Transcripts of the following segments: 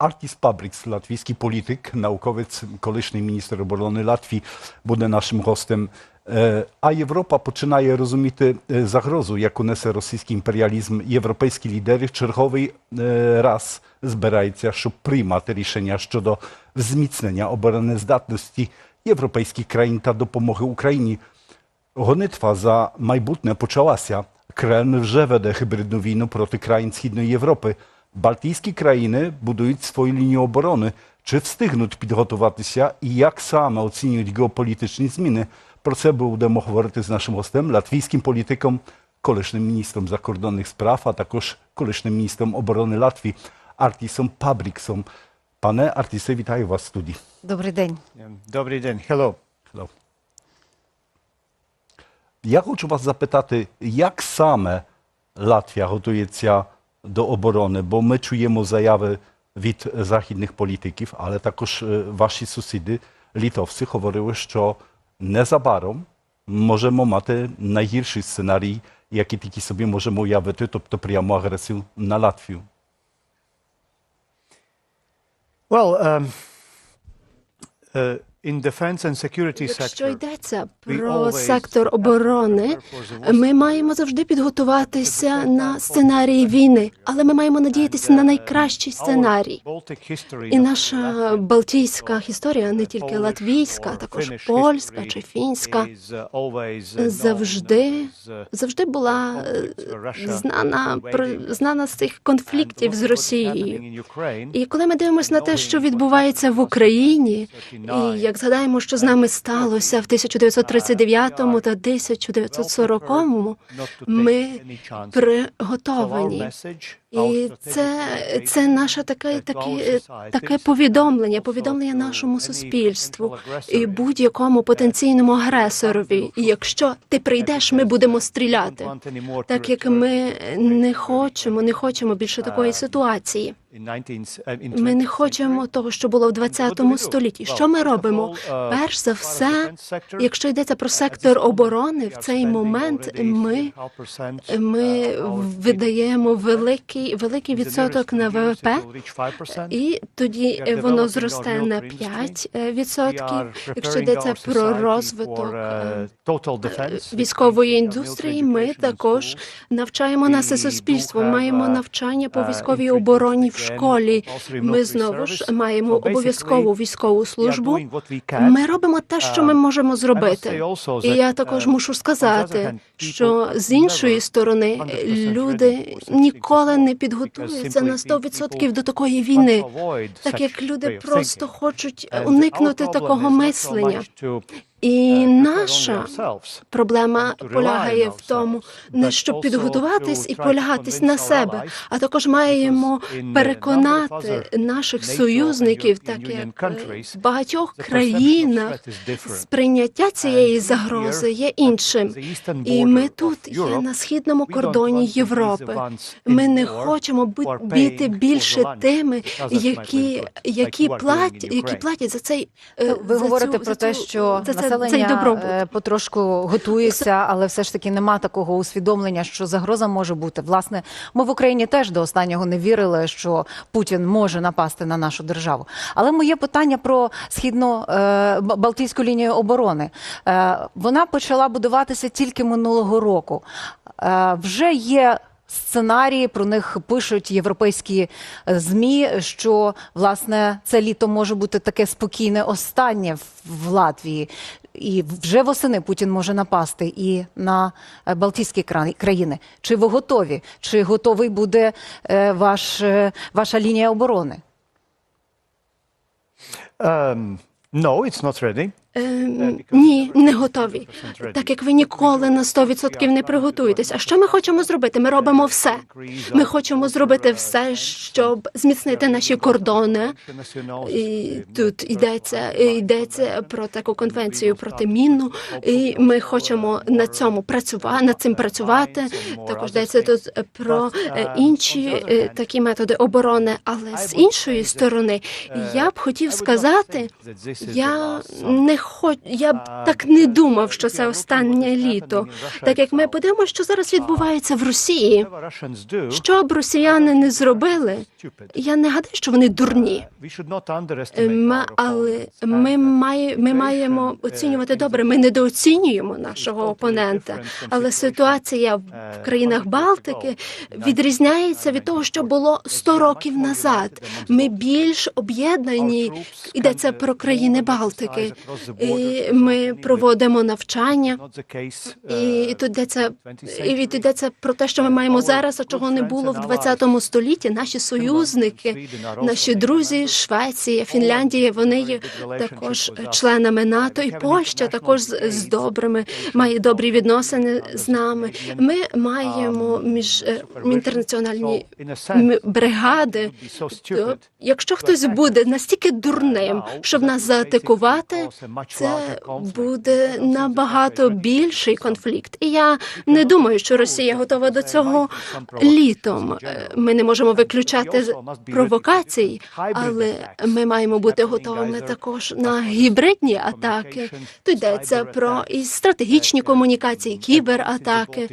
Artis Pabriks, латвійський політик, науковець, колишній міністр оборони Латвії, буде нашим гостем. Е, А Європа починає розуміти загрозу, яку несе російський імперіалізм. Європейські лідери в черговий раз збираються, щоб приймати рішення щодо зміцнення обороноздатності європейських країн та допомоги Україні. Гонитва за майбутнє почалася. Кремль вже веде гібридну війну проти країн Східної Європи. Балтійські країни будують свою лінію оборони. Чи встигнуть підготуватися і як саме оцінюють геополітичні зміни? Про це будемо говорити з нашим гостем, латвійським політиком, колишнім міністром закордонних справ, а також колишнім міністром оборони Латвії Артісом Пабріксом. Пане Артісе, вітаю вас в студії. Добрий день. Добрий день. Hello. Hello. Я хочу вас запитати, як саме Латвія готується до оборони, бо ми чуємо заяви від західних політиків, але також ваші сусіди, літовці, говорили, що незабаром можемо мати найгірший сценарій, який тільки собі можемо уявити, тобто пряму агресію на Латвію. Well, um, uh, Якщо йдеться про сектор оборони, ми маємо завжди підготуватися на сценарії війни, але ми маємо надіятися на найкращий сценарій. І наша балтійська історія, не тільки латвійська, а також польська чи фінська, uh, uh, завжди uh, завжди була е, знана знана з цих конфліктів з Росією. І коли ми дивимося на те, що відбувається в Україні, і як згадаємо, що з нами сталося в 1939 та 1940, ми приготовані. І це, це наше таке, таке, таке повідомлення, повідомлення нашому суспільству і будь-якому потенційному агресорові. І якщо ти прийдеш, ми будемо стріляти. Так як ми не хочемо, не хочемо більше такої ситуації. Ми не хочемо того, що було в 20 столітті. Що ми робимо? Перш за все, якщо йдеться про сектор оборони, в цей момент ми, ми видаємо великий, великий відсоток на ВВП, і тоді воно зросте на 5 відсотків. Якщо йдеться про розвиток е, військової індустрії, ми також навчаємо наше суспільство. Маємо навчання по військовій обороні в школі. Ми знову ж маємо обов'язкову військову службу. Ми робимо те, що ми можемо зробити. І я також мушу сказати, що з іншої сторони люди ніколи не підготуються на 100% до такої війни, так як люди просто хочуть уникнути такого мислення. І наша проблема полягає в тому, не щоб підготуватись і полягатись на себе, а також маємо переконати наших союзників, так як е, в багатьох країнах сприйняття цієї загрози є іншим. І ми тут є на східному кордоні Європи. Ми не хочемо бути більше тими, які, які платять, які платять за цей е, Ви говорите про те, що за це- цей населення добробут. е, потрошку готується, але все ж таки нема такого усвідомлення, що загроза може бути. Власне, ми в Україні теж до останнього не вірили, що Путін може напасти на нашу державу. Але моє питання про східну е, Балтійську лінію оборони. Е, вона почала будуватися тільки минулого року. Вже є. Сценарії про них пишуть європейські е, змі, що власне це літо може бути таке спокійне останнє в- Латвії, і вже восени Путін може напасти і на е, Балтійські кра- країни. Чи ви готові? Чи готовий буде е, ваш, ваша лінія оборони? Um, no, it's not ready. Ем, ні, не готові. Так як ви ніколи на 100% не приготуєтесь. А що ми хочемо зробити? Ми робимо все. Ми хочемо зробити все, щоб зміцнити наші кордони. І тут йдеться йдеться про таку конвенцію протимінну, і ми хочемо на цьому працювати над цим працювати. Також йдеться тут про е, інші е, такі методи оборони. Але з іншої сторони, я б хотів сказати, я не хоч я б так не думав, що це останнє літо. Так як ми подивимося, що зараз відбувається в Росії. Що б росіяни не зробили, я не гадаю, що вони дурні. We should not underestimate М, our Але ми, uh, має, ми маємо uh, оцінювати добре. Ми недооцінюємо нашого опонента. Але ситуація в uh, країнах Балтики відрізняється від того, що було 100 років назад. Ми більш об'єднані. Йдеться про країни Балтики. І ми проводимо навчання. І тут йдеться і від- йдеться про те, що ми маємо зараз, а чого не було в 20 столітті. Наші союзники, наші друзі, Швеція, Фінляндія, вони є також членами НАТО, і Польща також з, добрими має добрі відносини з нами. Ми маємо між е, інтернаціональні бригади. То, якщо хтось буде настільки дурним, щоб нас заатакувати, це буде набагато більший конфлікт. І я не думаю, що Росія готова до цього літом. Е, Ми не можемо виключати провокацій, але ми маємо бути готовими також на гібридні атаки. Тут йдеться про і стратегічні комунікації, кібератаки,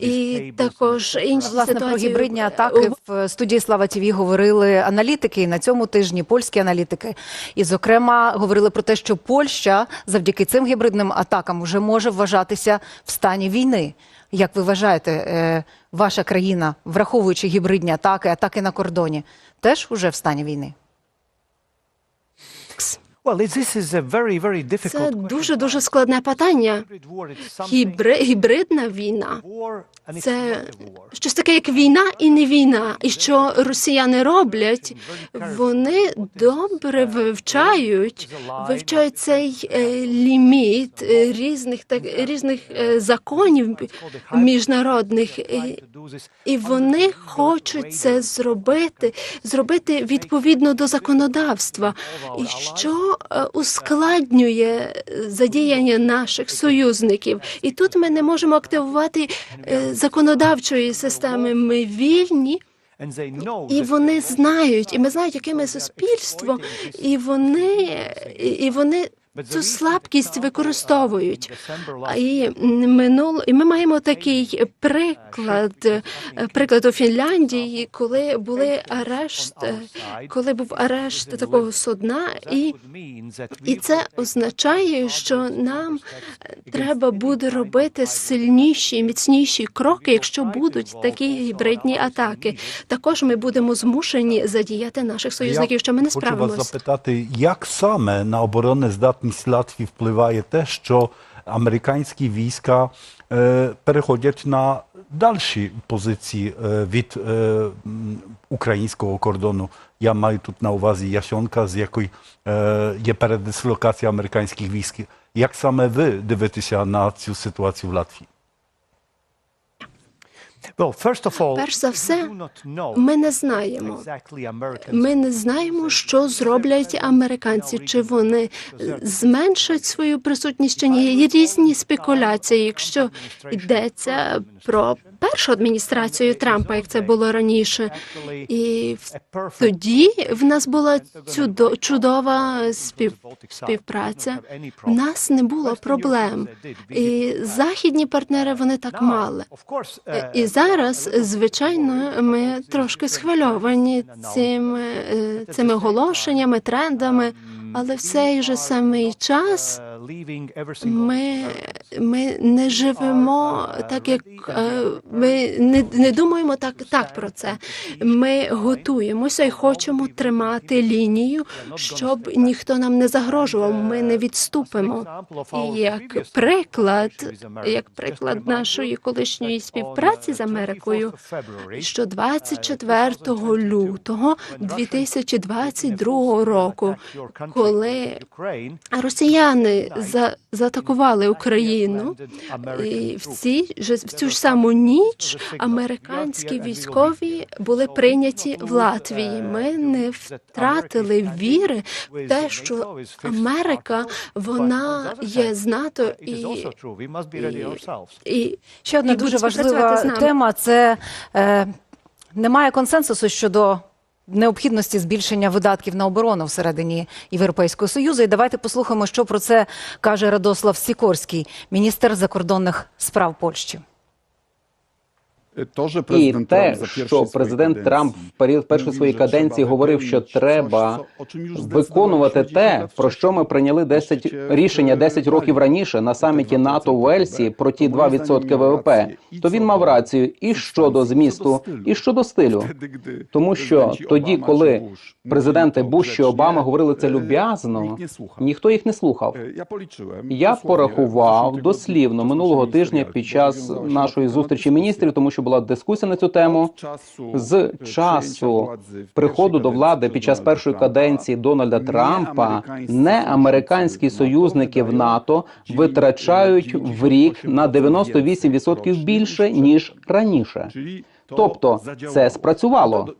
і також інші Власне, про гібридні атаки в студії Слава ТВ говорили аналітики і на цьому тижні польські аналітики. І, зокрема, говорили про те, що Польща завдяки цим гібридним атакам вже може вважатися в стані війни. Як ви вважаєте, е, ваша країна, враховуючи гібридні атаки, атаки на кордоні, теж уже в стані війни? Це дуже дуже складне питання. Гібридна війна це щось таке, як війна і не війна. І що росіяни роблять, вони добре вивчають, вивчають цей е, ліміт е, різних так різних е, законів міжнародних. І, вони хочуть це зробити, зробити відповідно до законодавства, і що ускладнює задіяння наших союзників. І тут ми не можемо активувати законодавчої системи. Ми вільні. І вони знають, і ми знають, яке ми суспільство, і вони, і вони цю слабкість використовують. І минуло, і ми маємо такий приклад, приклад у Фінляндії, коли були арешт, коли був арешт такого судна, і і це означає, що нам треба буде робити сильніші, міцніші кроки, якщо будуть такі гібридні атаки. Також ми будемо змушені задіяти наших союзників, що ми не Хочу вас запитати, як саме на обороноздатність Латвії впливає те, що американські війська е, переходять на дальші позиції е, від е, м, українського кордону. Я маю тут на увазі Ясьонка, з якої е, є передислокація американських військ. Як саме ви дивитеся на цю ситуацію в Латвії? Перш за все, Ми не знаємо. Ми не знаємо, що зроблять американці, чи вони зменшать свою присутність чи ні. Є різні спекуляції. Якщо йдеться про першу адміністрацію Трампа, як це було раніше, і тоді в нас була чудова спів, співпраця. В нас не було проблем. І західні партнери вони так мали. І зараз, звичайно, ми трошки схвильовані цими, е, цими оголошеннями, трендами, але в цей же самий час ми, ми не живемо так, як е, ми не, не думаємо так, так про це. Ми готуємося і хочемо тримати лінію, щоб ніхто нам не загрожував. Ми не відступимо. І як приклад, як приклад нашої колишньої співпраці з Америкою, що 24 лютого 2022 року, коли росіяни за, заатакували Україну, і в ці в цю ж саму ніч американські військові були прийняті в Латвії. Ми не втратили віри в те, що Америка вона є з НАТО і, і Ще одна і дуже важлива тема це е, немає консенсусу щодо необхідності збільшення видатків на оборону всередині Європейського союзу. І давайте послухаємо, що про це каже Радослав Сікорський, міністр закордонних справ Польщі. То, що І те, що президент Трамп в період першої своєї каденції говорив, що треба виконувати те, про що ми прийняли 10 рішення 10 Е, років раніше на саміті НАТО в Уельсі про ті То, моїм 2% ВВП. То він мав рацію і щодо змісту, і щодо стилю. Тому що тоді, коли президенти mówili Буш і Обама говорили це е, люб'язно, ніхто їх не слухав. Е. Я порахував дослівно минулого тижня під час нашої зустрічі міністрів, тому що була дискусія на цю тему. З часу приходу до влади під час першої каденції Дональда Трампа не американські союзники в НАТО витрачають в рік на 98% більше ніж раніше. Тобто це спрацювало.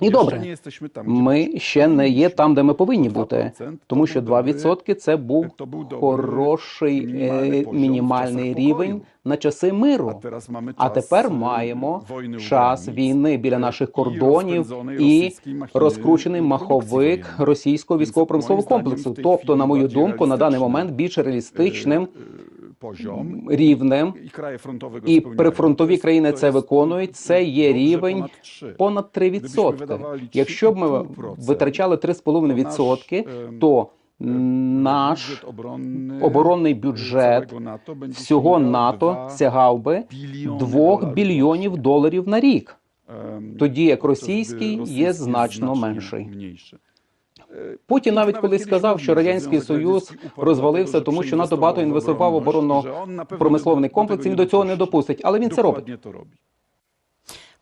І добре. Ми ще не є там, де ми повинні бути, тому що 2% – це був хороший е, мінімальний рівень на часи миру. А тепер маємо час війни біля наших кордонів і розкручений маховик російського військово-промислового комплексу. Тобто, на мою думку, на даний момент більш реалістичним рівнем і прифронтові країни це виконують. Це є рівень понад 3%. Якщо б ми витрачали 3,5%, то наш оборонний бюджет всього НАТО сягав би 2 білйонів доларів на рік. тоді як російський є значно менший. Путін навіть колись сказав, що радянський союз розвалився, тому що НАТО багато інвестував оборонно промисловний комплекс. Він до цього не допустить, але він це робить.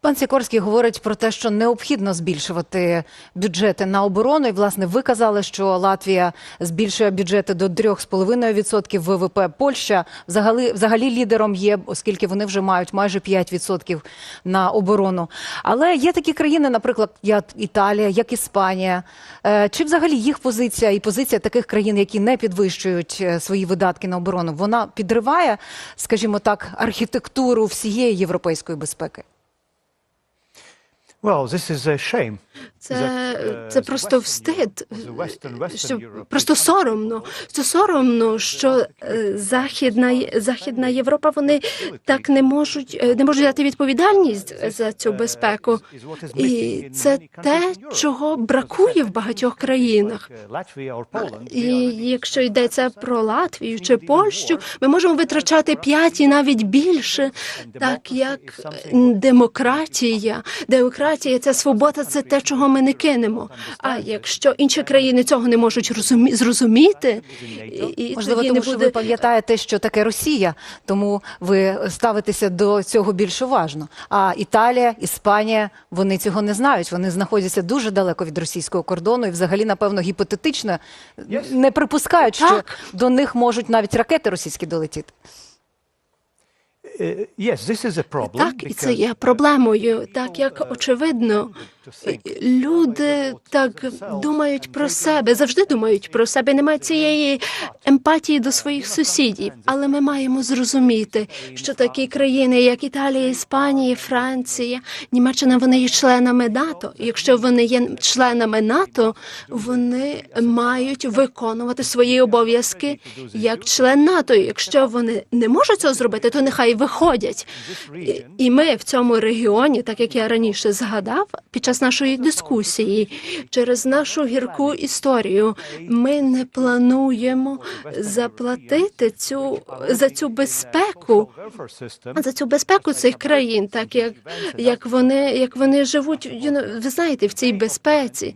Пан Сікорський говорить про те, що необхідно збільшувати бюджети на оборону. І власне ви казали, що Латвія збільшує бюджети до 3,5% ВВП. Польща взагалі, взагалі лідером є, оскільки вони вже мають майже 5% на оборону. Але є такі країни, наприклад, як Італія, як Іспанія. Е, Чи взагалі їх позиція і позиція таких країн, які не підвищують е, свої видатки на оборону, вона підриває, скажімо так, архітектуру всієї європейської безпеки? Well, this is a shame. Це, це просто встид, що просто соромно. Це соромно, що е, західна західна Європа вони так не можуть е, не можуть взяти відповідальність за цю безпеку. І це те, чого бракує в багатьох країнах. І якщо йдеться про Латвію чи Польщу, ми можемо витрачати п'ять і навіть більше, так як демократія, демократія це свобода, це те, чого ми не кинемо. А якщо інші країни цього не можуть розумі- зрозуміти, і, Можливо, тому не що ви пам'ятаєте, що таке Росія, тому ви ставитеся до цього більш уважно. А Італія, Іспанія вони цього не знають. Вони знаходяться дуже далеко від російського кордону і, взагалі, напевно, гіпотетично не припускають, що Так. до них можуть навіть ракети російські долетіти. Uh, Yes, this is a problem. Так, і це є проблемою, так як очевидно, люди так думають про себе, завжди думають про себе. Немає цієї емпатії до своїх сусідів. Але ми маємо зрозуміти, що такі країни, як Італія, Іспанія, Франція, Німеччина, вони є членами НАТО. І Якщо вони є членами НАТО, вони мають виконувати свої обов'язки як член НАТО. І Якщо вони не можуть цього зробити, то нехай виходять. І- ми в цьому регіоні, так як я раніше згадав, під час нашої дискусії, через нашу гірку історію, ми не плануємо заплатити цю за цю безпеку. За цю безпеку цих країн, так як, як вони як вони живуть, ви знаєте, в цій безпеці,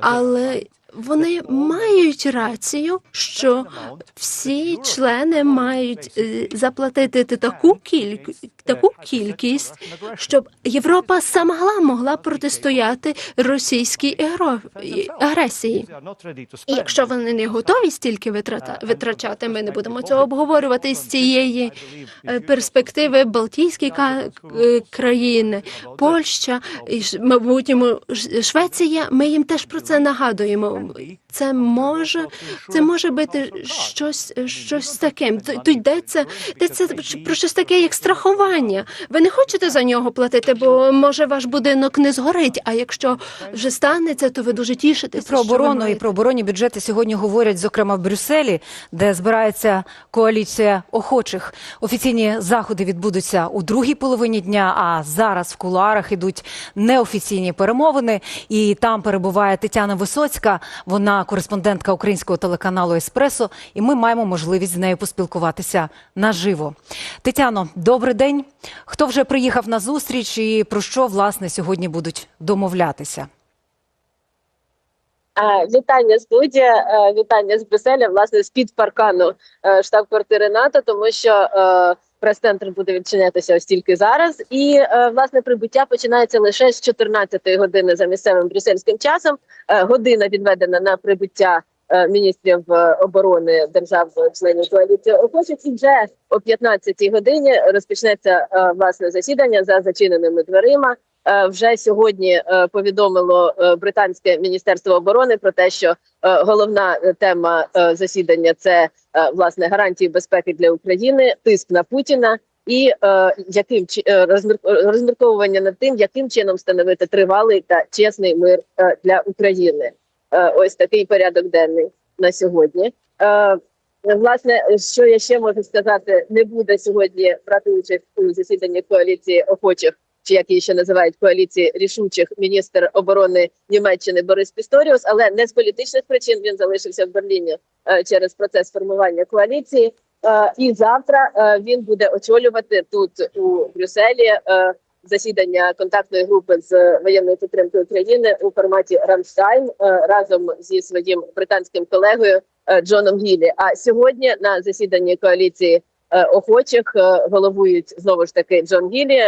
але вони мають рацію, що всі члени мають е, заплатити таку кількість, таку кількість, щоб Європа сама могла протистояти російській агресії. І якщо вони не готові стільки витрата витрачати, ми не будемо цього обговорювати з цієї е, перспективи Балтійські е, країни, Польща Ш- Швеція. Ми їм теж про це нагадуємо. normally це може, це може бути щось, щось таким. То, йдеться, йдеться про щось таке, як страхування. Ви не хочете за нього платити, бо може ваш будинок не згорить. А якщо вже станеться, то ви дуже тішитеся. Про оборону і про оборонні бюджети сьогодні говорять, зокрема в Брюсселі, де збирається коаліція охочих. Офіційні заходи відбудуться у другій половині дня. А зараз в кулуарах ідуть неофіційні перемовини. І там перебуває Тетяна Висоцька. Вона кореспондентка українського телеканалу Еспресо. І ми маємо можливість з нею поспілкуватися наживо. Тетяно, добрий день. Хто вже приїхав на зустріч і про що власне сьогодні будуть домовлятися? Вітання студія, вітання з Брюсселя, власне, з під паркану е, штаб-квартири НАТО, тому що е, прес-центр буде відчинятися ось тільки зараз. І е, власне прибуття починається лише з 14-ї години за місцевим брюссельським часом. Е, Година відведена на прибуття е, міністрів оборони держав членів коаліції охочих. І вже о 15-й годині розпочнеться власне засідання за зачиненими дверима. Е, Вже сьогодні е, повідомило е, британське міністерство оборони про те, що головна тема засідання це власне гарантії безпеки для України, тиск на Путіна і е, яким розмірковування над тим, яким чином встановити тривалий та чесний мир для України. Ось такий порядок денний на сьогодні. Власне, що я ще можу сказати, не буде сьогодні брати участь у засіданні коаліції охочих чи як її ще називають коаліції рішучих міністр оборони Німеччини Борис Пісторіус, але не з політичних причин він залишився в Берліні е, через процес формування коаліції. Е, і завтра е, він буде очолювати тут у Брюсселі засідання контактної групи з воєнної підтримки України у форматі Рамштайн разом зі своїм британським колегою Джоном Гілі. А сьогодні на засіданні коаліції охочих головують знову ж таки Джон Гілі.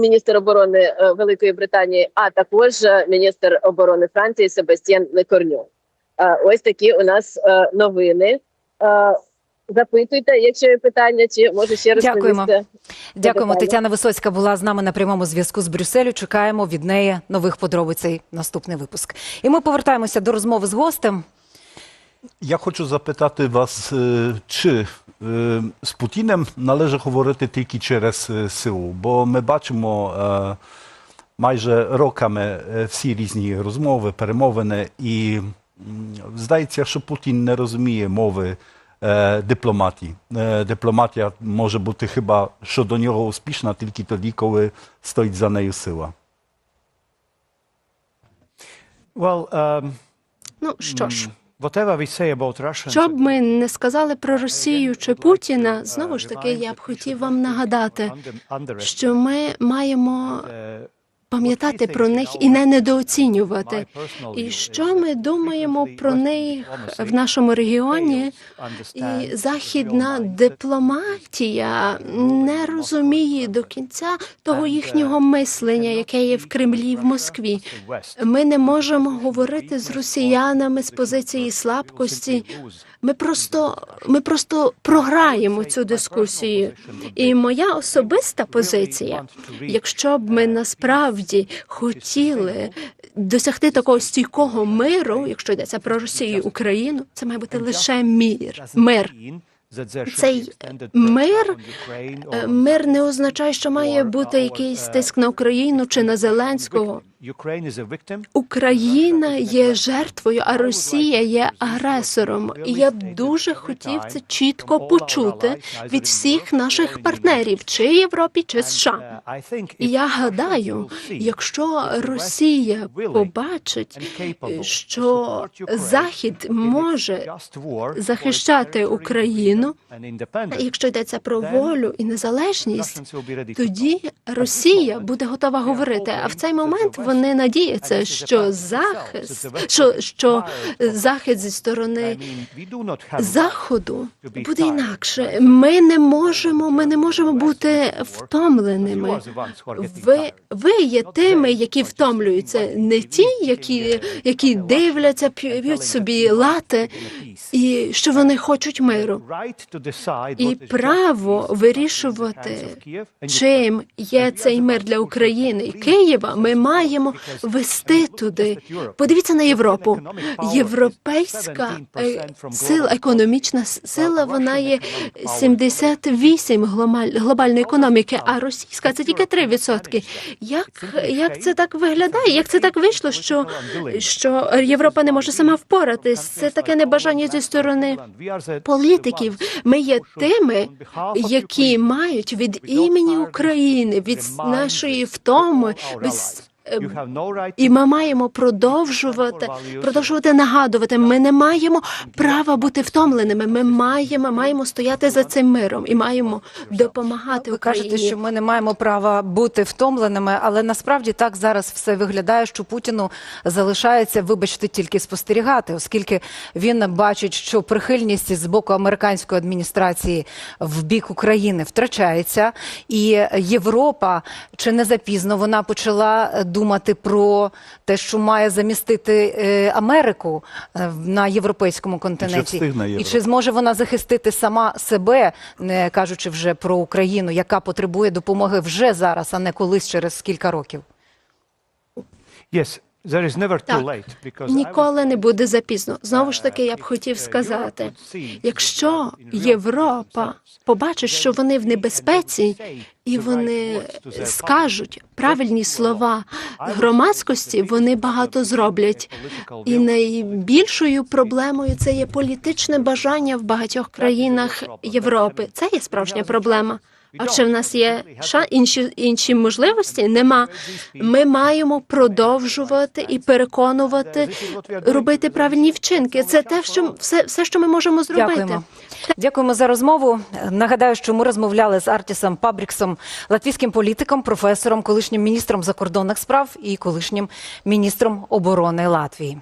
Міністр оборони е, Великої Британії, а також е, міністр оборони Франції Себастьян Лекорньо. Е, Ось такі у нас новини. Запитуйте, якщо є питання, чи може ще раз Дякуємо. Дякуємо. Тетяна Висоцька була з нами на прямому зв'язку з Брюсселю. Чекаємо від неї нових подробицей. Наступний випуск. І ми повертаємося до розмови з гостем. Я хочу запитати вас, е, чи е, з Путіним належить говорити тільки через е, силу? Бо ми бачимо е, майже роками е, всі різні розмови, перемовини, і м, здається, що Путін не розуміє мови е, дипломатії. Е, Дипломатія може бути хіба щодо нього успішна тільки тоді, коли стоїть за нею сила. Well, um, Ну що ж, що б ми не сказали про Росію чи Путіна, знову ж таки, я б хотів вам нагадати, що ми маємо пам'ятати про них і не недооцінювати. І що ми думаємо про них в нашому регіоні? І західна дипломатія не розуміє до кінця того їхнього мислення, яке є в Кремлі в Москві. Ми не можемо говорити з росіянами з позиції слабкості. Ми просто, ми просто програємо цю дискусію. І моя особиста позиція, якщо б ми насправді хотіли досягти такого стійкого миру, якщо йдеться про Росію і Україну, це має бути лише мір. Мир. Цей мир, Е, Мир не означає, що має бути якийсь тиск на Україну чи на Зеленського. Україна є жертвою, а Росія є агресором. І я б дуже хотів це чітко почути від всіх наших партнерів, чи Європі, чи США. І я гадаю, якщо Росія побачить, що Захід може захищати Україну, якщо йдеться про волю і незалежність, тоді Росія буде готова говорити. А в цей момент вони надіються, що захист, що, що захист зі сторони заходу буде інакше. Ми не можемо, ми не можемо бути втомленими. Ви, ви є тими, які втомлюються, не ті, які, які дивляться, п'ють собі лати, і що вони хочуть миру. І право вирішувати, чим є цей мир для України і Києва, ми маємо. Маємо вести туди. Подивіться на Європу. Європейська е, сила, економічна сила, вона є 78 гломаль- глобальної економіки, а російська це тільки 3%. Як, як це так виглядає? Як це так вийшло, що, що Європа не може сама впоратись? Це таке небажання зі сторони політиків. Ми є тими, які мають від імені України, від нашої втоми, від і ми маємо продовжувати продовжувати нагадувати. Ми не маємо права бути втомленими. Ми маємо маємо стояти за цим миром і маємо допомагати Ви Україні. кажете, що ми не маємо права бути втомленими, але насправді так зараз все виглядає, що Путіну залишається, вибачте, тільки спостерігати, оскільки він бачить, що прихильність з боку американської адміністрації в бік України втрачається, і Європа чи не запізно вона почала думати про те, що має замістити е, Америку е, на європейському континенті, встигне і чи зможе вона захистити сама себе, не кажучи вже про Україну, яка потребує допомоги вже зараз, а не колись через кілька років. Yes, Так. Ніколи не буде запізно. Знову ж таки, я б хотів сказати, якщо Європа побачить, що вони в небезпеці, і вони скажуть правильні слова громадськості, вони багато зроблять. І найбільшою проблемою це є політичне бажання в багатьох країнах Європи. Це є справжня проблема. А чи в нас є ша інші інші можливості? Нема. Ми маємо продовжувати і переконувати робити правильні вчинки. Це те, що все, все, що ми можемо зробити. Дякуємо. Дякуємо за розмову. Нагадаю, що ми розмовляли з Артісом Пабріксом, латвійським політиком, професором, колишнім міністром закордонних справ і колишнім міністром оборони Латвії.